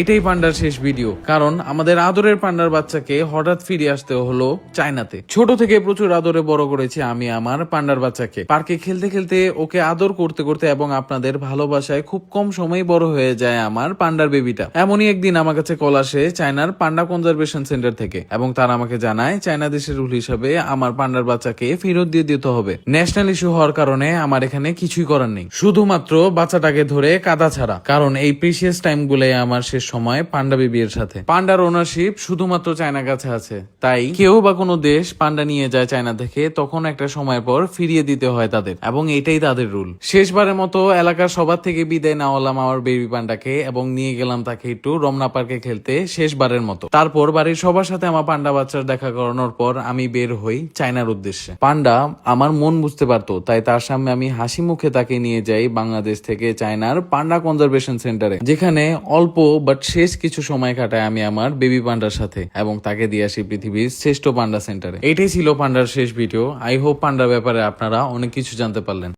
এটাই পান্ডার শেষ ভিডিও কারণ আমাদের আদরের পান্ডার বাচ্চাকে হঠাৎ ফিরে আসতে হলো চায়নাতে। ছোট থেকে প্রচুর আদরে বড় করেছি আমি আমার পান্ডার বাচ্চাকে। পার্কে খেলতে খেলতে ওকে আদর করতে করতে এবং আপনাদের ভালোবাসায় খুব কম সময় বড় হয়ে যায় আমার পান্ডার বেবিটা। এমনই একদিন আমার কাছে কল আসে চায়নার পান্ডা কনজারভেশন সেন্টার থেকে এবং তারা আমাকে জানায়, চায়না দেশের রুল হিসাবে আমার পান্ডার বাচ্চাকে ফেরত দিয়ে দিতে হবে। ন্যাশনাল ইস্যু হওয়ার কারণে আমার এখানে কিছুই করার নেই। শুধুমাত্র বাচ্চাটাকে ধরে কাদা ছাড়া। কারণ এই প্রিসিয়াস টাইমগুলো আমার শেষ সময় পান্ডা বেবির সাথে। পান্ডার ওনারশিপ শুধুমাত্র চায়না কাছে আছে। তাই কেউ বা কোনো দেশ পান্ডা নিয়ে যায় চায়না থেকে, তখন একটা সময় পর ফিরিয়ে দিতে হয় তাদের। এবং এটাই তাদের রুল শেষবারের মতো এলাকার সবার থেকে বিদায় নেওয়ালাম আমার বেবি পান্ডাকে এবং নিয়ে গেলাম তাকে একটু রমনা পার্কে খেলতে শেষবারের মতো। তারপর বাড়ির সবার সাথে আমার পান্ডা বাচ্চার দেখা করানোর পর আমি বের হই চায়নার উদ্দেশ্যে। পান্ডা আমার মন বুঝতে পারতো, তাই তার সামনে আমি হাসি মুখে তাকে নিয়ে যাই বাংলাদেশ থেকে চায়নার পান্ডা কনজারভেশন সেন্টারে যেখানে অল্প বাট শেষ কিছু সময় কাটাই আমি আমার বেবি পান্ডার সাথে এবং তাকে দিয়ে আসি পৃথিবীর শ্রেষ্ঠ পান্ডা সেন্টারে। এটাই ছিল পান্ডার শেষ ভিডিও। আই হোপ পান্ডার ব্যাপারে আপনারা অনেক কিছু জানতে পারলেন।